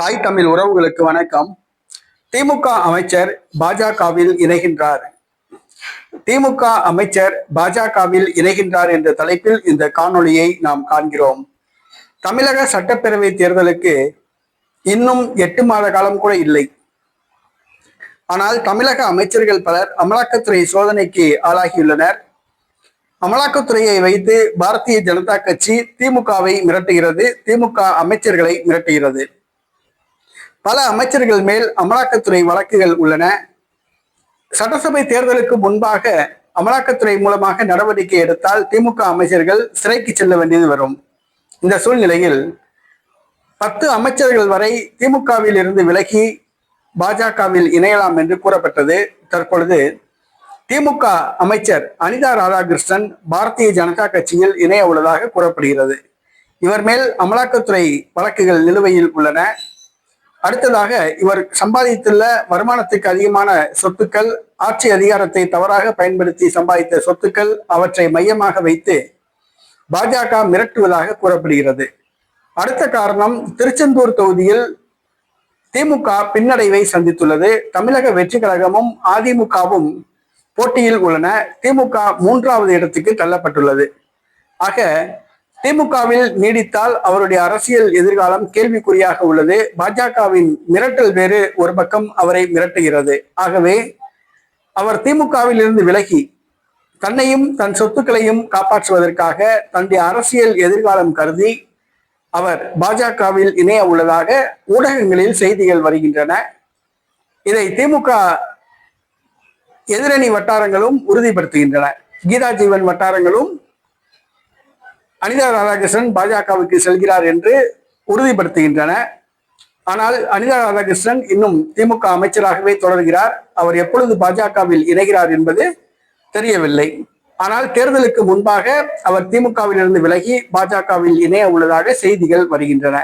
தாய் தமிழ் உறவுகளுக்கு வணக்கம். திமுக அமைச்சர் பாஜகவில் இணைகின்றார். திமுக அமைச்சர் பாஜகவில் இணைகின்றார் என்ற தலைப்பில் இந்த காணொளியை நாம் காண்கிறோம். தமிழக சட்டப்பேரவை தேர்தலுக்கு இன்னும் எட்டு மாத காலம் கூட இல்லை. ஆனால் தமிழக அமைச்சர்கள் பலர் அமலாக்கத்துறை சோதனைக்கு ஆளாகியுள்ளனர். அமலாக்கத்துறையை வைத்து பாரதிய ஜனதா கட்சி திமுகவை மிரட்டுகிறது திமுக அமைச்சர்களை மிரட்டுகிறது. பல அமைச்சர்கள் மேல் அமலாக்கத்துறை வழக்குகள் உள்ளன. சட்டசபை தேர்தலுக்கு முன்பாக அமலாக்கத்துறை மூலமாக நடவடிக்கை எடுத்தால் திமுக அமைச்சர்கள் சிறைக்கு செல்ல வேண்டியது வரும். இந்த சூழ்நிலையில் பத்து அமைச்சர்கள் வரை திமுகவில் இருந்து விலகி பாஜகவில் இணையலாம் என்று கூறப்பட்டது. தற்பொழுது திமுக அமைச்சர் அனிதா ராதாகிருஷ்ணன் பாரதிய ஜனதா கட்சியில் இணைய உள்ளதாக கூறப்படுகிறது. இவர் மேல் அமலாக்கத்துறை வழக்குகள் நிலுவையில் உள்ளன. அடுத்ததாக இவர் சம்பாதித்துள்ள வருமானத்துக்கு அதிகமான சொத்துக்கள் ஆட்சி அதிகாரத்தை தவறாக பயன்படுத்தி சம்பாதித்த சொத்துக்கள் அவற்றை மையமாக வைத்து பாஜக மிரட்டுவதாக கூறப்படுகிறது. அடுத்த காரணம் திருச்செந்தூர் தொகுதியில் திமுக பின்னடைவை சந்தித்துள்ளது. தமிழக வெற்றி கழகமும் அதிமுகவும் போட்டியில் உள்ளன. திமுக மூன்றாவது இடத்துக்கு தள்ளப்பட்டுள்ளது. ஆக திமுகவில் நீடித்தால் அவருடைய அரசியல் எதிர்காலம் கேள்விக்குறியாக உள்ளது. பாஜகவின் மிரட்டல் வேறு ஒரு பக்கம் அவரை மிரட்டுகிறது. ஆகவே அவர் திமுகவில் இருந்து விலகி தன்னையும் தன் சொத்துக்களையும் காப்பாற்றுவதற்காக தன்னுடைய அரசியல் எதிர்காலம் கருதி அவர் பாஜகவில் இணைய உள்ளதாக ஊடகங்களில் செய்திகள் வருகின்றன. இதை திமுக எதிரணி வட்டாரங்களும் உறுதிப்படுத்துகின்றன. கீதா ஜீவன் வட்டாரங்களும் அனிதா ராதாகிருஷ்ணன் பாஜகவுக்கு செல்கிறார் என்று உறுதிப்படுத்துகின்றன. ஆனால் அனிதா ராதாகிருஷ்ணன் இன்னும் திமுக அமைச்சராகவே தொடர்கிறார். அவர் எப்பொழுது பாஜகவில் இணைகிறார் என்பது தெரியவில்லை. ஆனால் தேர்தலுக்கு முன்பாக அவர் திமுகவில் இருந்து விலகி பாஜகவில் இணைய உள்ளதாக செய்திகள் வருகின்றன.